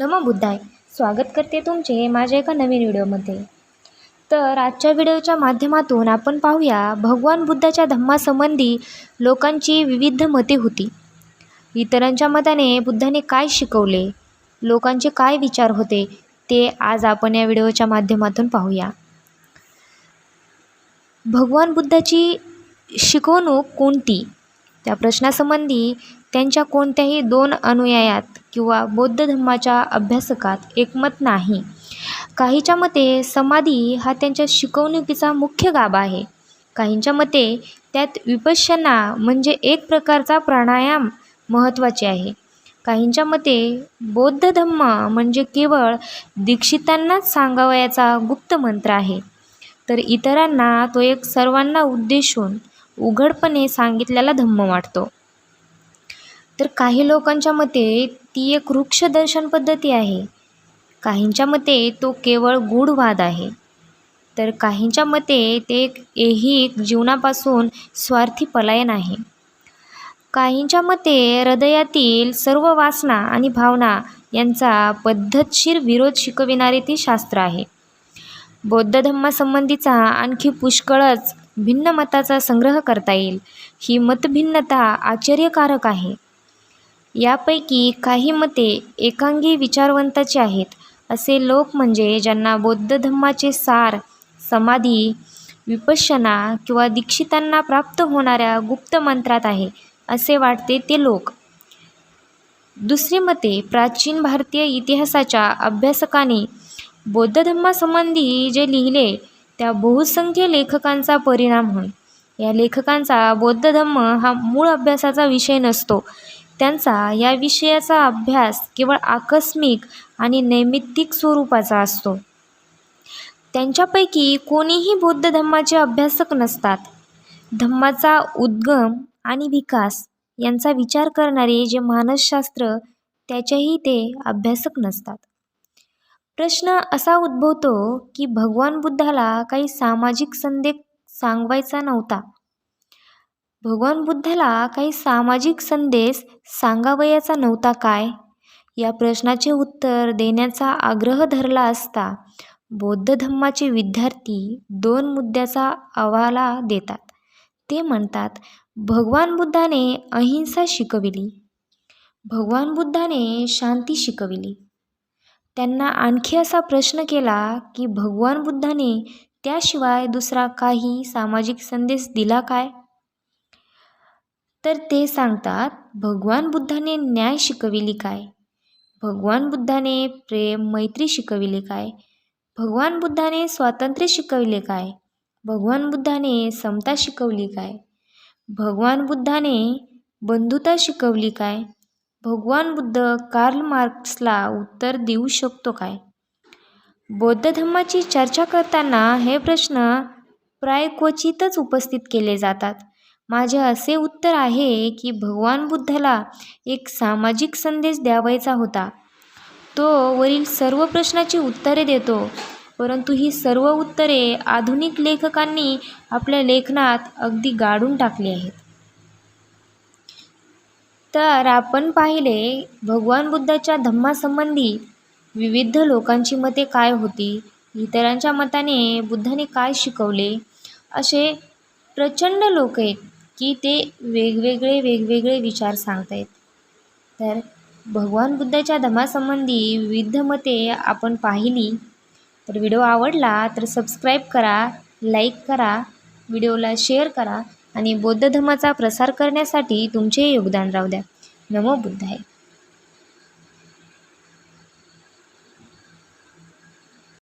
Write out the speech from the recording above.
नमो बुद्धाय. स्वागत करते तुमचे माझ्या एका नवीन व्हिडिओमध्ये. तर आजच्या व्हिडिओच्या माध्यमातून आपण पाहूया भगवान बुद्धाच्या धम्मासंबंधी लोकांची विविध मते होती. इतरांच्या मताने बुद्धाने काय शिकवले? लोकांचे काय विचार होते? ते आज आपण या व्हिडिओच्या माध्यमातून पाहूया. भगवान बुद्धाची शिकवणूक कोणती? त्या प्रश्नासंबंधी त्यांच्या कोणत्याही दोन अनुयायात किंवा बौद्ध धम्माच्या अभ्यासकात एकमत नाही. काहीच्या मते समाधी हा त्यांच्या शिकवणुकीचा मुख्य गाभा आहे. काहींच्या मते त्यात विपश्यना म्हणजे एक प्रकारचा प्राणायाम महत्त्वाचे आहे. काहींच्या मते बौद्ध धम्म म्हणजे केवळ दीक्षितांनाच सांगावयाचा गुप्त मंत्र आहे. तर इतरांना तो एक सर्वांना उद्देशून उघडपणे सांगितलेला धम्म वाटतो. तर काही लोकांच्या मते ती एक वृक्ष दर्शन पद्धती आहे. काहींच्या मते तो केवळ गूढवाद आहे. तर काहींच्या मते ते एक ऐहिक जीवनापासून स्वार्थी पलायन आहे. काहींच्या मते हृदयातील सर्व वासना आणि भावना यांचा पद्धतशीर विरोध शिकविणारे ते शास्त्र आहे. बौद्ध धम्मासंबंधीचा आणखी पुष्कळच भिन्न मताचा संग्रह करता येईल. ही मतभिन्नता आश्चर्यकारक आहे. यापैकी काही मते एकांगी विचारवंताचे आहेत. असे लोक म्हणजे ज्यांना बौद्ध धम्माचे सार समाधी विपश्यना किंवा दीक्षितांना प्राप्त होणाऱ्या गुप्त मंत्रात आहे असे वाटते ते लोक. दुसरी मते प्राचीन भारतीय इतिहासाच्या अभ्यासकांनी बौद्ध धम्मासंबंधी जे लिहिले त्या बहुसंख्य लेखकांचा परिणाम होय. या लेखकांचा बौद्ध धम्म हा मूळ अभ्यासाचा विषय नसतो. त्यांचा या विषयाचा अभ्यास केवळ आकस्मिक आणि नैमित्तिक स्वरूपाचा असतो. त्यांच्यापैकी कोणीही बौद्ध धम्माचे अभ्यासक नसतात. धम्माचा उद्गम आणि विकास यांचा विचार करणारे जे मानसशास्त्र त्याचेही ते अभ्यासक नसतात. प्रश्न असा उद्भवतो की भगवान बुद्धाला काही सामाजिक संदेश सांगवायचा नव्हता. भगवान बुद्धाला काही सामाजिक संदेश सांगावयाचा नव्हता काय? या प्रश्नाचे उत्तर देण्याचा आग्रह धरला असता बौद्ध धम्माचे विद्यार्थी दोन मुद्द्याचा अहवाला देतात. ते म्हणतात भगवान बुद्धाने अहिंसा शिकविली. भगवान बुद्धाने शांती शिकविली. त्यांना आणखी असा प्रश्न केला की भगवान बुद्धाने त्याशिवाय दुसरा काही सामाजिक संदेश दिला काय? तर ते सांगतात भगवान बुद्धाने न्याय शिकविली काय? भगवान बुद्धाने प्रेम मैत्री शिकविले काय? भगवान बुद्धाने स्वातंत्र्य शिकविले काय? भगवान बुद्धाने समता शिकवली काय? भगवान बुद्धाने बंधुता शिकवली काय? भगवान बुद्ध कार्ल मार्क्सला उत्तर देऊ शकतो काय? बौद्ध धर्माची चर्चा करताना हे प्रश्न प्राय क्वचितच उपस्थित केले जातात. माझे असे उत्तर आहे की भगवान बुद्धाला एक सामाजिक संदेश द्यावायचा होता. तो वरील सर्व प्रश्नाची उत्तरे देतो परंतु ही सर्व उत्तरे आधुनिक लेखकांनी आपल्या लेखनात अगदी गाडून टाकली आहेत. तर आपण पाहिले भगवान बुद्धाच्या धम्मासंबंधी विविध लोकांची मते काय होती? इतरांच्या मताने बुद्धाने काय शिकवले? असे प्रचंड लोक आहेत की ते वेगवेगळे वेगवेगळे विचार सांगत आहेत तर भगवान बुद्धाच्या धमासंबंधी विविध मते आपण पाहिली. तर व्हिडिओ आवडला तर सबस्क्राईब करा लाईक करा व्हिडिओला शेअर करा आणि बौद्ध धर्माचा प्रसार करण्यासाठी तुमचे योगदान राहू द्या. नमो बुद्धाय.